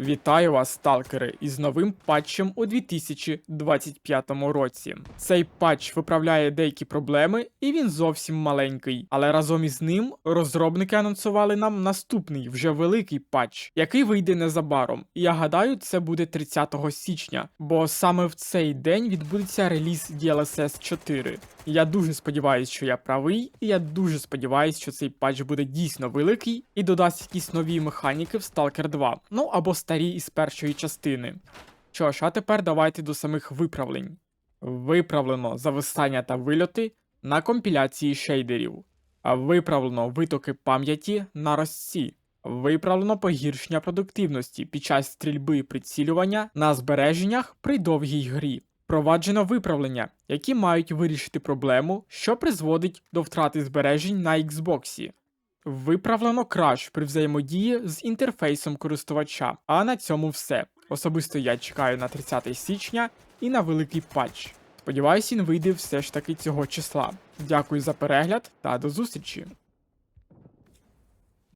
Вітаю вас, сталкери, із новим патчем у 2025 році. Цей патч виправляє деякі проблеми, і він зовсім маленький. Але разом із ним розробники анонсували нам наступний вже великий патч, який вийде незабаром. Я гадаю, це буде 30 січня, бо саме в цей день відбудеться реліз DLSS 4. Я дуже сподіваюся, що я правий, і я дуже сподіваюся, що цей патч буде дійсно великий і додасть якісь нові механіки в Stalker 2, ну або старі із першої частини. Що ж, а тепер давайте до самих виправлень. Виправлено зависання та вильоти на компіляції шейдерів, виправлено витоки пам'яті на розці. Виправлено погіршення продуктивності під час стрільби і прицілювання на збереженнях при довгій грі. Проваджено виправлення, які мають вирішити проблему, що призводить до втрати збережень на Xbox. Виправлено краш при взаємодії з інтерфейсом користувача. А на цьому все. Особисто я чекаю на 30 січня і на великий патч. Сподіваюсь, він вийде все ж таки цього числа. Дякую за перегляд та до зустрічі!